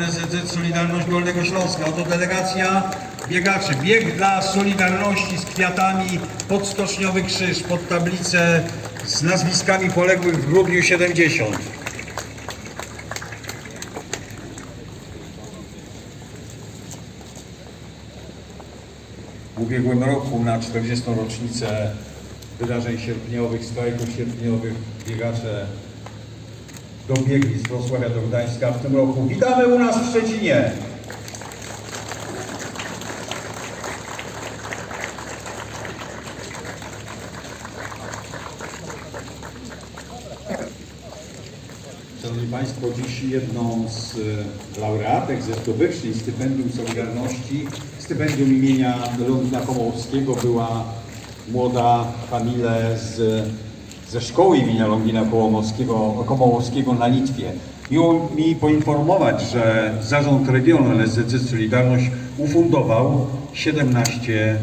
NSZZ Solidarność Dolnego Śląska. Oto delegacja biegaczy. Bieg dla Solidarności z kwiatami pod Stoczniowy Krzyż, pod tablicę z nazwiskami poległych w grudniu 70. W ubiegłym roku na 40. rocznicę wydarzeń sierpniowych, strajków sierpniowych biegacze dobiegli z Wrocławia do Gdańska w tym roku. Witamy u nas w Szczecinie! Szanowni Państwo, dziś jedną z e, laureatek ze zdobywczyń stypendium Solidarności, stypendium imienia Londyna Komołowskiego była młoda Kamile z, ze szkoły imienia Londyna Komołowskiego, Komołowskiego na Litwie. Miło mi poinformować, że Zarząd Regionu NSZZ Solidarność ufundował 17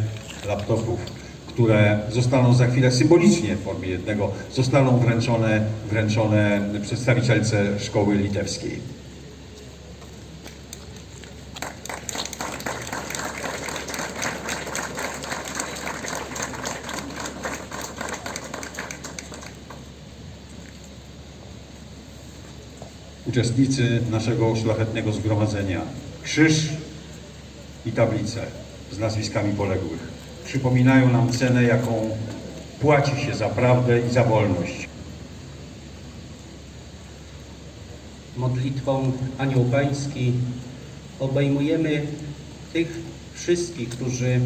laptopów które zostaną za chwilę symbolicznie w formie jednego, zostaną wręczone, wręczone przedstawicielce szkoły litewskiej. Uczestnicy naszego szlachetnego zgromadzenia. Krzyż i tablice z nazwiskami poległych przypominają nam cenę, jaką płaci się za prawdę i za wolność. modlitwą Anioł Pański obejmujemy tych wszystkich, którzy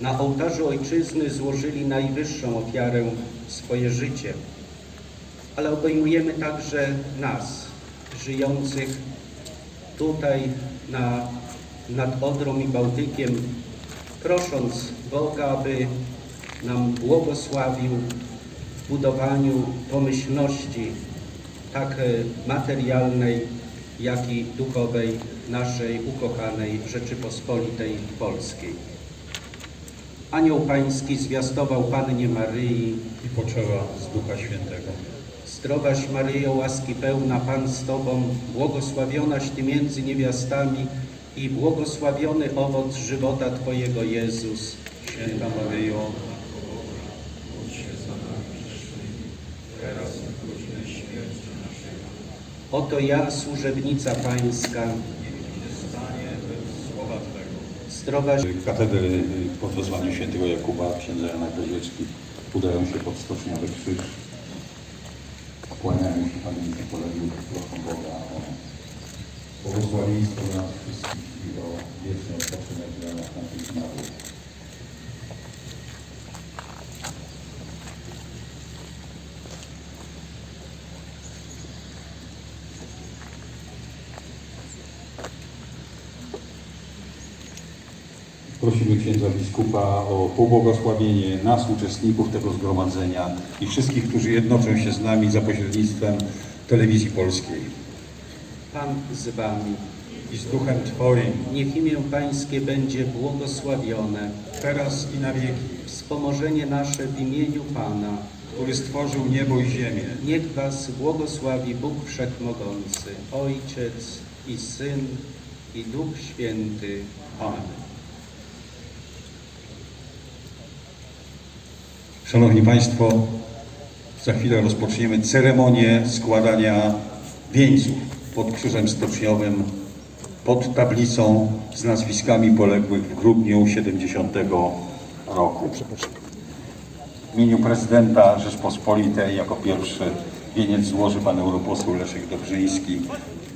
na ołtarzu Ojczyzny złożyli najwyższą ofiarę swoje życie, ale obejmujemy także nas, żyjących tutaj na, nad Odrą i Bałtykiem, prosząc Boga, aby nam błogosławił w budowaniu pomyślności tak e, materialnej, jak i duchowej naszej ukochanej Rzeczypospolitej Polskiej. Anioł Pański zwiastował Pannie Maryi, I poczęła z Ducha Świętego. Zdrowaś Maryjo, łaski pełna, Pan z Tobą, błogosławionaś Ty między niewiastami i błogosławiony owoc żywota Twojego Jezus. Święta Maryjo, Oto ja, służebnica Pańska, słowa Twego. zdrowaś Katedry pod wezwaniem świętego Jakuba, księdza Jana Kozieczki udają się pod Stoczniowy Krzyż. Kłaniają się pamięci poległych, proszą Boga o błogosławieństwo dla nas wszystkich i o wieczny odpoczynek dla naszych zmarłych. Prosimy księdza biskupa o pobłogosławienie nas, uczestników tego zgromadzenia i wszystkich, którzy jednoczą się z nami za pośrednictwem telewizji polskiej. Pan z Wami. I z duchem Twoim, Niech imię Pańskie będzie błogosławione. teraz i na wieki, Wspomożenie nasze w imieniu Pana. który stworzył niebo i ziemię. Niech Was błogosławi Bóg Wszechmogący, Ojciec i Syn i Duch Święty. Amen. Szanowni Państwo, za chwilę rozpoczniemy ceremonię składania wieńców pod krzyżem stoczniowym, pod tablicą z nazwiskami poległych w grudniu 70 roku. W imieniu prezydenta Rzeczpospolitej jako pierwszy wieniec złoży pan europoseł Leszek Dobrzyński,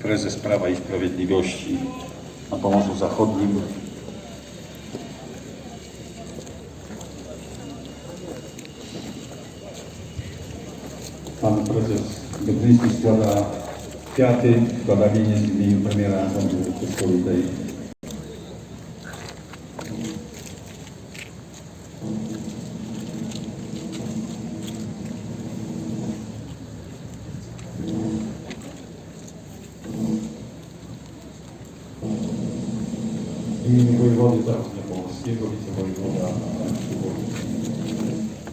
prezes Prawa i Sprawiedliwości na Pomorzu Zachodnim. Pan prezes Dobrzyński składa kwiaty, składa wieniec w imieniu premiera rządu Rzeczpospolitej. W imieniu wojewody zachodniopomorskiego, wicewojewoda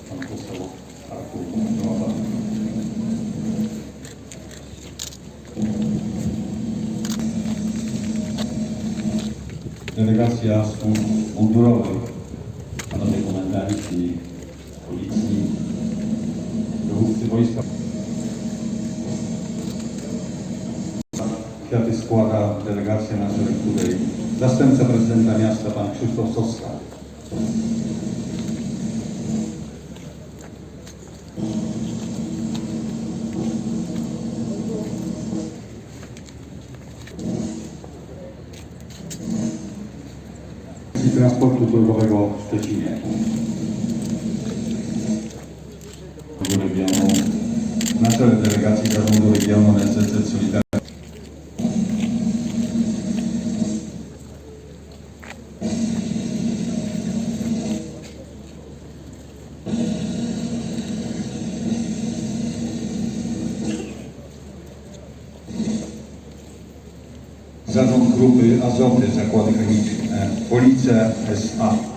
pan poseł Artur Nowak. Delegacja służb mundurowych, panowie komendanci policji, dowódcy wojska. Kwiaty składa delegacja na czele której zastępca prezydenta miasta pan Krzysztof Soska. W Szczecinie. Regionu, na czele delegacji zarządu regionu NZZ Solidarność. Zarząd Grupy Azoty Zakłady Chemiczne Police S.A.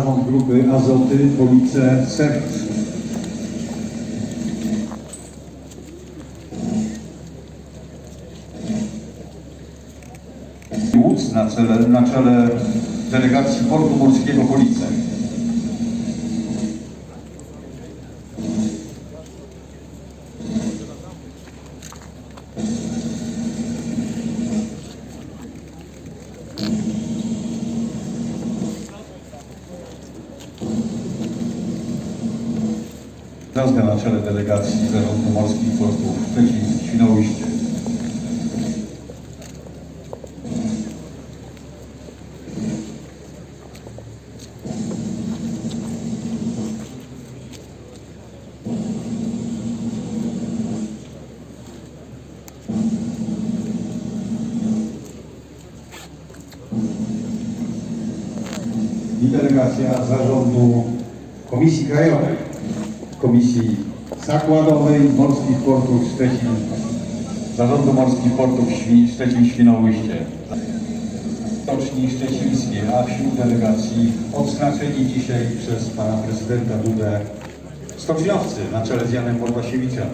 Zarząd Grupy Azoty Police Serwis. Łódź na czele, na czele delegacji Portu Morskiego Police. Gwiazda na czele delegacji Zarządu Morskich Portów Szczecin Świnoujście. I delegacja Zarządu Komisji Krajowej, Komisji Zakładowej Morskich Portów Szczecin, Zarządu Morskich Portów Świ- Szczecin-Świnoujście. Stoczni Szczecińskiej, a wśród delegacji odznaczeni dzisiaj przez pana prezydenta Dudę stoczniowcy na czele z Janem Podłasiewiczem.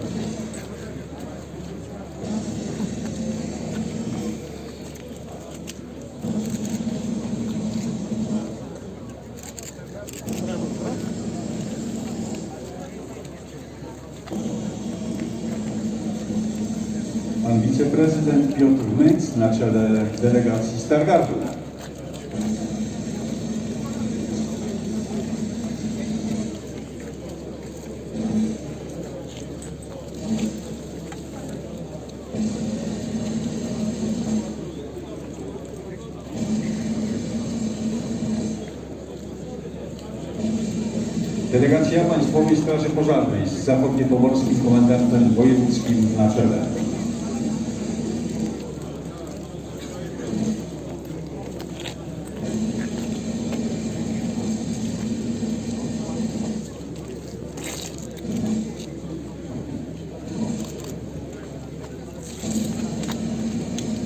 Pan wiceprezydent Piotr Myc na czele delegacji Stargardu. Delegacja Państwowej Straży Pożarnej z zachodniopomorskim komendantem wojewódzkim na czele.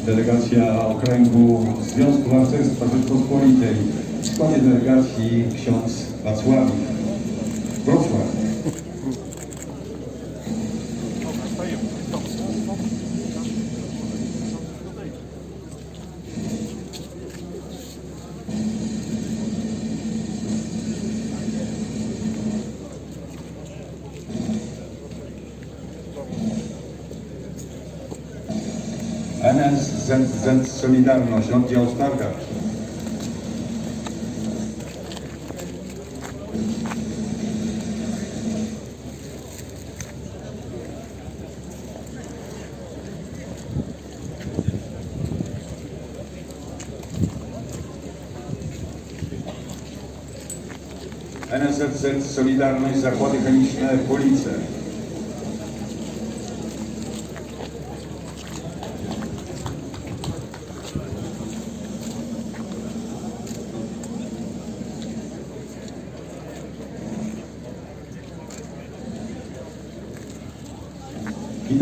Delegacja Okręgu Związku Harcerstwa Rzeczpospolitej w składzie delegacji ksiądz Wacław Wrocław. NSZZ Solidarność, oddział Stargard. NSZZ Solidarność, Zakłady Chemiczne, Police.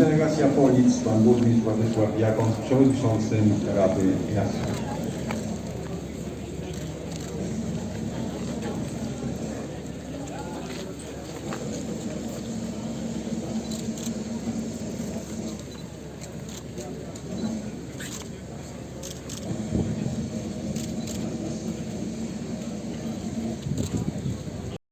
Delegacja Polic, pan burmistrz Władysław Jakon, przewodniczącym Rady Miasta.